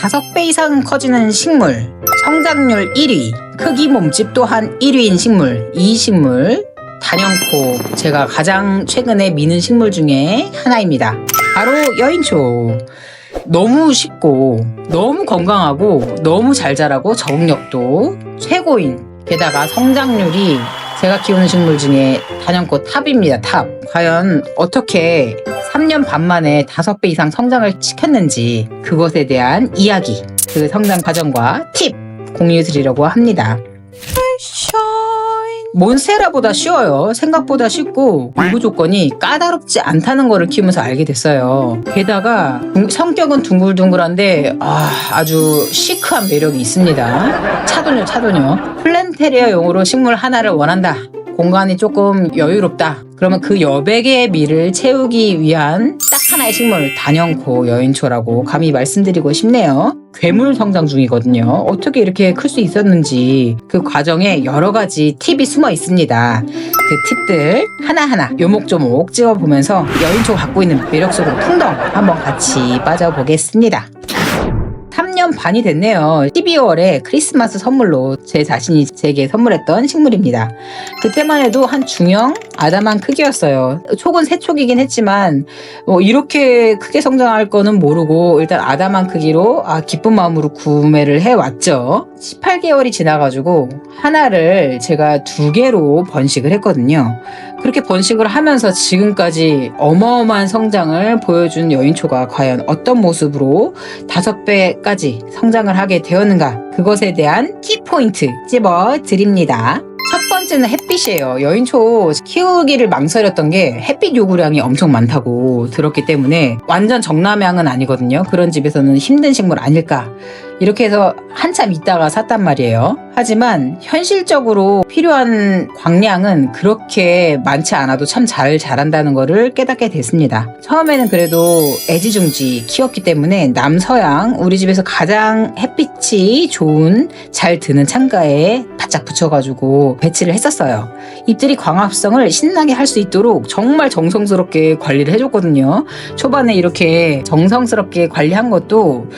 다섯 배 이상 커지는 식물, 성장률 1위, 크기 몸집 또한 1위인 식물, 이 식물 단연코 제가 가장 최근에 미는 식물 중에 하나입니다. 바로 여인초. 너무 쉽고 너무 건강하고 너무 잘 자라고 적응력도 최고인 게다가 성장률이 제가 키우는 식물 중에 단연코 탑입니다 탑 과연 어떻게 3년 반 만에 5배 이상 성장을 시켰는지 그것에 대한 이야기 그 성장 과정과 팁 공유해 드리려고 합니다 몬스테라보다 쉬워요. 생각보다 쉽고 공부 조건이 까다롭지 않다는 거를 키우면서 알게 됐어요. 게다가 둥- 성격은 둥글둥글한데 아, 아주 시크한 매력이 있습니다. 차도녀 차도녀. 플랜테리아용으로 식물 하나를 원한다. 공간이 조금 여유롭다. 그러면 그 여백의 미를 채우기 위한 딱 하나의 식물 단연코 여인초라고 감히 말씀드리고 싶네요. 괴물 성장 중이거든요. 어떻게 이렇게 클 수 있었는지 그 과정에 여러 가지 팁이 숨어 있습니다. 그 팁들 하나하나 요목조목 찍어보면서 여인초가 갖고 있는 매력 속으로 풍덩 한번 같이 빠져보겠습니다. 3년 반이 됐네요. 12월에 크리스마스 선물로 제 자신이 제게 선물했던 식물입니다. 그때만 해도 한 중형 아담한 크기였어요. 촉은 세촉이긴 했지만 뭐 이렇게 크게 성장할 거는 모르고 일단 아담한 크기로 아 기쁜 마음으로 구매를 해왔죠. 18개월이 지나가지고 하나를 제가 두 개로 번식을 했거든요. 그렇게 번식을 하면서 지금까지 어마어마한 성장을 보여준 여인초가 과연 어떤 모습으로 다섯 배까지 성장을 하게 되었는가 그것에 대한 키포인트 찝어 드립니다. 첫 번째는 햇빛이에요. 여인초 키우기를 망설였던 게 햇빛 요구량이 엄청 많다고 들었기 때문에 완전 정남향은 아니거든요. 그런 집에서는 힘든 식물 아닐까. 이렇게 해서 한참 있다가 샀단 말이에요. 하지만 현실적으로 필요한 광량은 그렇게 많지 않아도 참 잘 자란다는 거를 깨닫게 됐습니다. 처음에는 그래도 애지중지 키웠기 때문에 남서양 우리 집에서 가장 햇빛이 좋은 잘 드는 창가에 바짝 붙여가지고 배치를 했었어요. 잎들이 광합성을 신나게 할 수 있도록 정말 정성스럽게 관리를 해줬거든요. 초반에 이렇게 정성스럽게 관리한 것도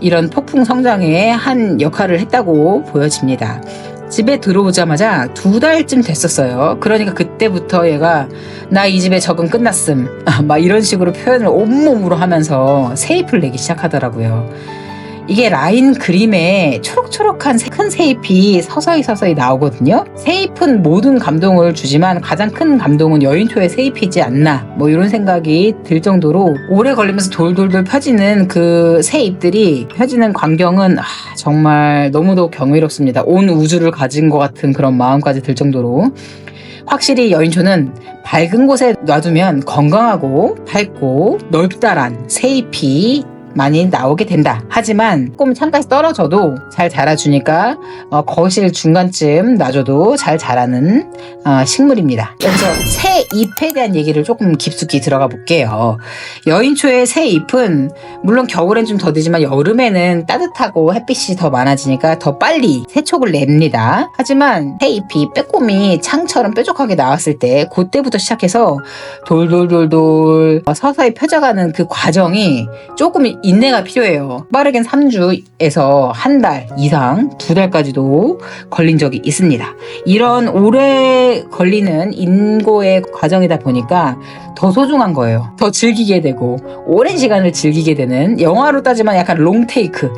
이런 폭풍 성장에 한 역할을 했다고 보여집니다. 집에 들어오자마자 두 달쯤 됐었어요. 그러니까 그때부터 얘가 나 이 집에 적응 끝났음. 아, 막 이런 식으로 표현을 온몸으로 하면서 세잎을 내기 시작하더라고요. 이게 라인 그림에 초록초록한 새- 큰 세잎이 서서히 서서히 나오거든요. 세잎은 모든 감동을 주지만 가장 큰 감동은 여인초의 세잎이지 않나 뭐 이런 생각이 들 정도로 오래 걸리면서 돌돌돌 펴지는 그 새잎들이 펴지는 광경은 아, 정말 너무도 경이롭습니다. 온 우주를 가진 것 같은 그런 마음까지 들 정도로 확실히 여인초는 밝은 곳에 놔두면 건강하고 밝고 넓다란 새잎이 많이 나오게 된다. 하지만 조금 창가에서 떨어져도 잘 자라주니까 어, 거실 중간쯤 놔줘도 잘 자라는 어, 식물입니다. 여기서 새 잎에 대한 얘기를 조금 깊숙이 들어가 볼게요. 여인초의 새 잎은 물론 겨울엔 좀 더디지만 여름에는 따뜻하고 햇빛이 더 많아지니까 더 빨리 세촉을 냅니다. 하지만 새 잎이 빼꼼히 창처럼 뾰족하게 나왔을 때 그때부터 시작해서 돌돌돌돌 어, 서서히 펴져가는 그 과정이 조금 인내가 필요해요. 빠르겐 3주에서 한 달 이상 두 달까지도 걸린 적이 있습니다. 이런 오래 걸리는 인고의 과정이다 보니까 더 소중한 거예요. 더 즐기게 되고 오랜 시간을 즐기게 되는 영화로 따지면 약간 롱테이크.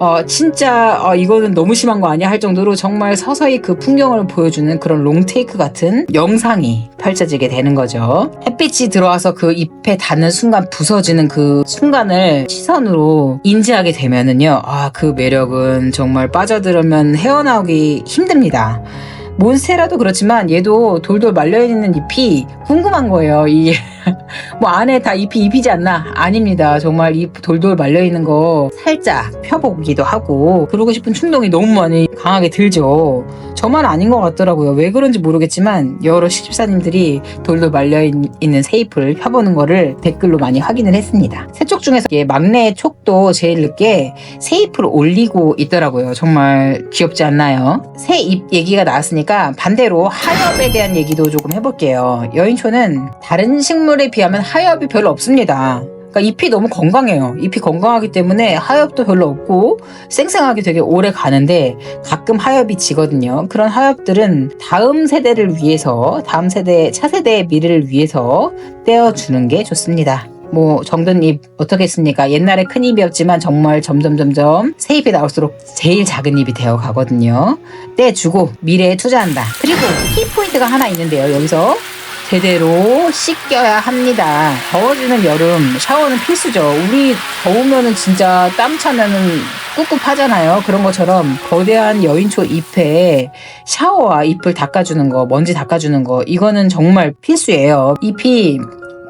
어, 진짜 어, 이거는 너무 심한 거 아니야 할 정도로 정말 서서히 그 풍경을 보여주는 그런 롱테이크 같은 영상이 펼쳐지게 되는 거죠. 햇빛이 들어와서 그 잎에 닿는 순간 부서지는 그 순간을 시선으로 인지하게 되면은요. 아, 그 매력은 정말 빠져들으면 헤어나오기 힘듭니다. 몬스테라도 그렇지만 얘도 돌돌 말려 있는 잎이 궁금한 거예요. 이 뭐 안에 다 잎이 잎이지 않나? 아닙니다. 정말 잎 돌돌 말려 있는 거 살짝 펴보기도 하고 그러고 싶은 충동이 너무 많이 강하게 들죠. 저만 아닌 것 같더라고요. 왜 그런지 모르겠지만 여러 시집사님들이 돌돌 말려 있는 새잎을 펴보는 거를 댓글로 많이 확인을 했습니다. 새쪽 중에서 막내 촉도 제일 늦게 새잎을 올리고 있더라고요. 정말 귀엽지 않나요? 새잎 얘기가 나왔으니까 반대로 하엽에 대한 얘기도 조금 해볼게요. 여인초는 다른 식물에 비 하면 하엽이 별로 없습니다. 그러니까 잎이 너무 건강해요. 잎이 건강하기 때문에 하엽도 별로 없고 쌩쌩하게 되게 오래 가는데 가끔 하엽이 지거든요. 그런 하엽들은 다음 세대를 위해서 다음 세대 차세대의 미래를 위해서 떼어주는 게 좋습니다. 뭐 정든 잎 어떻겠습니까? 옛날에 큰 잎이었지만 정말 점점 점점 새 잎이 나올수록 제일 작은 잎이 되어 가거든요. 떼주고 미래에 투자한다. 그리고 키 포인트가 하나 있는데요. 여기서 제대로 씻겨야 합니다. 더워지는 여름 샤워는 필수죠. 우리 더우면은 진짜 땀 차면은 꿉꿉하잖아요. 그런 것처럼 거대한 여인초 잎에 샤워와 잎을 닦아주는 거, 먼지 닦아주는 거, 이거는 정말 필수예요. 잎이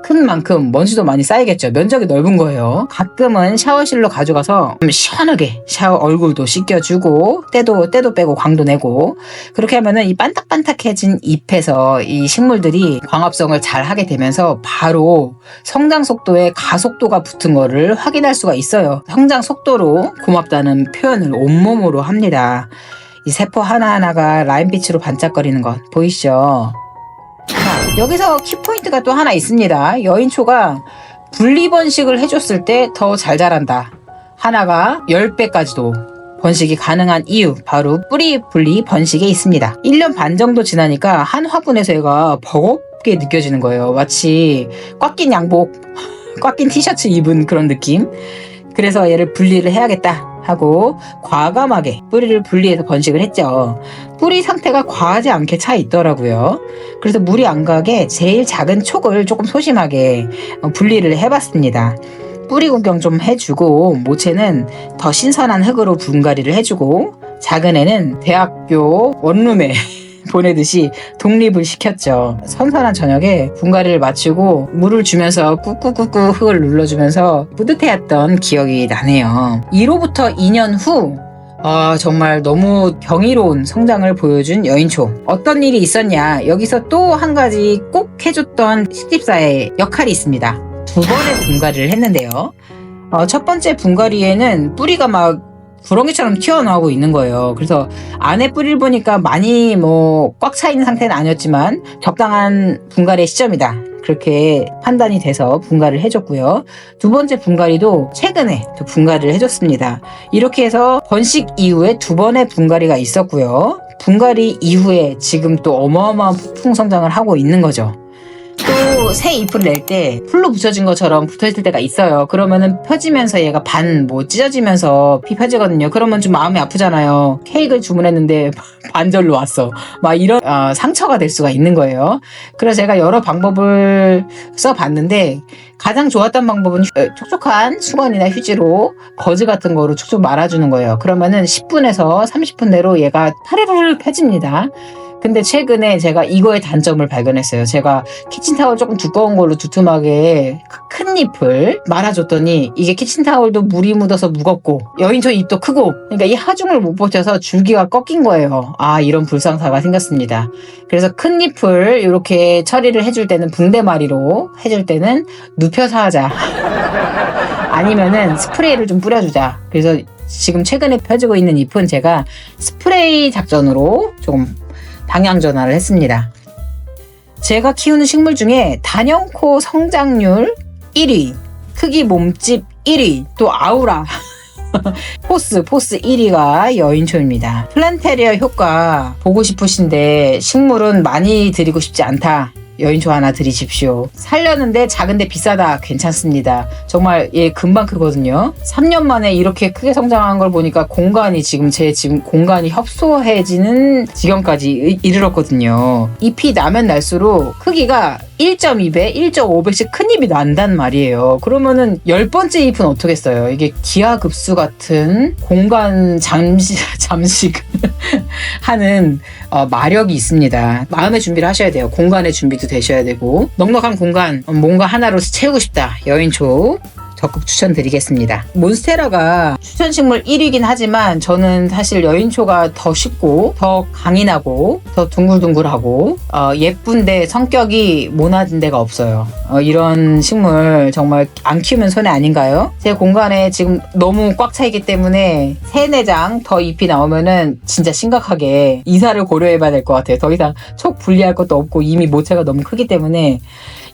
큰 만큼 먼지도 많이 쌓이겠죠. 면적이 넓은 거예요. 가끔은 샤워실로 가져가서 좀 시원하게 샤워 얼굴도 씻겨주고 때도 때도 빼고 광도 내고 그렇게 하면은 이 반딱반딱해진 잎에서 이 식물들이 광합성을 잘 하게 되면서 바로 성장 속도에 가속도가 붙은 거를 확인할 수가 있어요. 성장 속도로 고맙다는 표현을 온몸으로 합니다. 이 세포 하나하나가 라인빛으로 반짝거리는 것 보이시죠? 자, 여기서 키포인트가 또 하나 있습니다. 여인초가 분리 번식을 해줬을 때 더 잘 자란다. 하나가 10배까지도 번식이 가능한 이유, 바로 뿌리 분리 번식에 있습니다. 1년 반 정도 지나니까 한 화분에서 얘가 버겁게 느껴지는 거예요. 마치 꽉 낀 양복, 꽉 낀 티셔츠 입은 그런 느낌. 그래서 얘를 분리를 해야겠다 하고 과감하게 뿌리를 분리해서 번식을 했죠. 뿌리 상태가 과하지 않게 차 있더라고요. 그래서 물이 안 가게 제일 작은 촉을 조금 소심하게 어, 분리를 해봤습니다. 뿌리 구경 좀 해주고 모체는 더 신선한 흙으로 분갈이를 해주고 작은 애는 대학교 원룸에 보내듯이 독립을 시켰죠. 선선한 저녁에 분갈이를 마치고 물을 주면서 꾹꾹꾹꾹 흙을 눌러주면서 뿌듯해했던 기억이 나네요. 1호부터 2년 후 아, 정말 너무 경이로운 성장을 보여준 여인초. 어떤 일이 있었냐? 여기서 또 한 가지 꼭 해줬던 식집사의 역할이 있습니다. 두 번의 분갈이를 했는데요. 어, 첫 번째 분갈이에는 뿌리가 막 구렁이처럼 튀어나오고 있는 거예요. 그래서 안에 뿌리를 보니까 많이 뭐 꽉 차 있는 상태는 아니었지만 적당한 분갈이의 시점이다. 그렇게 판단이 돼서 분갈이를 해줬고요. 두 번째 분갈이도 최근에 또 분갈이를 해줬습니다. 이렇게 해서 번식 이후에 두 번의 분갈이가 있었고요. 분갈이 이후에 지금 또 어마어마한 폭풍 성장을 하고 있는 거죠. 또 새 잎을 낼 때 풀로 붙여진 것처럼 붙어있을 때가 있어요. 그러면은 펴지면서 얘가 반 뭐 찢어지면서 피 펴지거든요. 그러면 좀 마음이 아프잖아요. 케이크를 주문했는데 반절로 왔어. 막 이런 어, 상처가 될 수가 있는 거예요. 그래서 제가 여러 방법을 써봤는데 가장 좋았던 방법은 휴- 촉촉한 수건이나 휴지로 거즈 같은 거로 촉촉 말아주는 거예요. 그러면은 10분에서 30분 내로 얘가 타르르 펴집니다. 근데 최근에 제가 이거의 단점을 발견했어요. 제가 키친타올 조금 두꺼운 걸로 두툼하게 큰 잎을 말아줬더니 이게 키친타올도 물이 묻어서 무겁고 여인초 잎도 크고 그러니까 이 하중을 못 버텨서 줄기가 꺾인 거예요. 아 이런 불상사가 생겼습니다. 그래서 큰 잎을 이렇게 처리를 해줄 때는 붕대마리로 해줄 때는 눕혀서 하자. 아니면은 스프레이를 좀 뿌려주자. 그래서 지금 최근에 펴지고 있는 잎은 제가 스프레이 작전으로 조금 방향 전환을 했습니다. 제가 키우는 식물 중에 단연코 성장률 1위, 크기 몸집 1위, 또 아우라. 포스, 포스 1위가 여인초입니다. 플란테리아 효과 보고 싶으신데 식물은 많이 드리고 싶지 않다. 여인초 하나 드리십시오. 살려는데 작은데 비싸다. 괜찮습니다. 정말 얘 금방 크거든요. 3년 만에 이렇게 크게 성장한 걸 보니까 공간이 지금 제 지금 공간이 협소해지는 지경까지 이- 이르렀거든요. 잎이 나면 날수록 크기가 1.2배, 1.5배씩 큰 잎이 난단 말이에요. 그러면은 열 번째 잎은 어떻겠어요? 이게 기하급수 같은 공간 잠시, 잠식 하는 어, 마력이 있습니다. 마음의 준비를 하셔야 돼요. 공간의 준비도 되셔야 되고 넉넉한 공간 어, 뭔가 하나로 채우고 싶다. 여인초 적극 추천드리겠습니다. 몬스테라가 추천 식물 1위긴 하지만 저는 사실 여인초가 더 쉽고 더 강인하고 더 둥글둥글하고 어, 예쁜데 성격이 모나진 데가 없어요. 어, 이런 식물 정말 안 키우면 손해 아닌가요? 제 공간에 지금 너무 꽉차 있기 때문에 세네 장 더 잎이 나오면은 진짜 심각하게 이사를 고려해봐야 될 것 같아요. 더 이상 촉 분리할 것도 없고 이미 모체가 너무 크기 때문에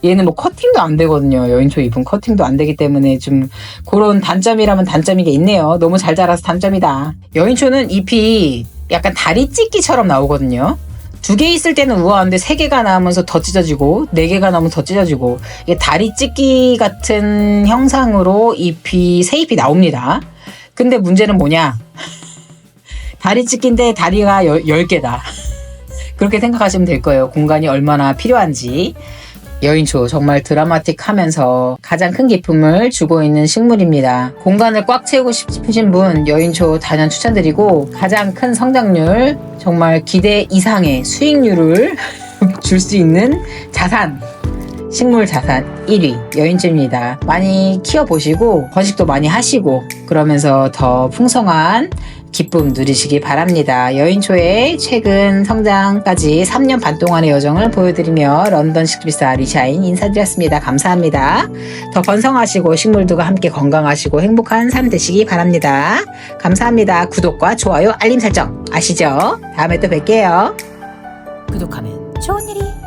얘는 뭐 커팅도 안 되거든요. 여인초 잎은 커팅도 안 되기 때문에 좀 그런 단점이라면 단점이 게 있네요. 너무 잘 자라서 단점이다. 여인초는 잎이 약간 다리 찢기처럼 나오거든요. 두 개 있을 때는 우아한데 세 개가 나오면서 더 찢어지고 네 개가 나오면 더 찢어지고 이게 다리 찢기 같은 형상으로 잎이 새 잎이 나옵니다. 근데 문제는 뭐냐? 다리 찢기인데 다리가 열, 10개다. 그렇게 생각하시면 될 거예요. 공간이 얼마나 필요한지. 여인초 정말 드라마틱하면서 가장 큰 기쁨을 주고 있는 식물입니다. 공간을 꽉 채우고 싶으신 분 여인초 단연 추천드리고 가장 큰 성장률 정말 기대 이상의 수익률을 줄 수 있는 자산 식물 자산 1위 여인초입니다. 많이 키워보시고 번식도 많이 하시고 그러면서 더 풍성한 기쁨 누리시기 바랍니다. 여인초의 최근 성장까지 3년 반 동안의 여정을 보여드리며 런던 식비사 리샤인 인사드렸습니다. 감사합니다. 더 번성하시고 식물들과 함께 건강하시고 행복한 삶 되시기 바랍니다. 감사합니다. 구독과 좋아요, 알림 설정 아시죠? 다음에 또 뵐게요. 구독하면 좋은 일이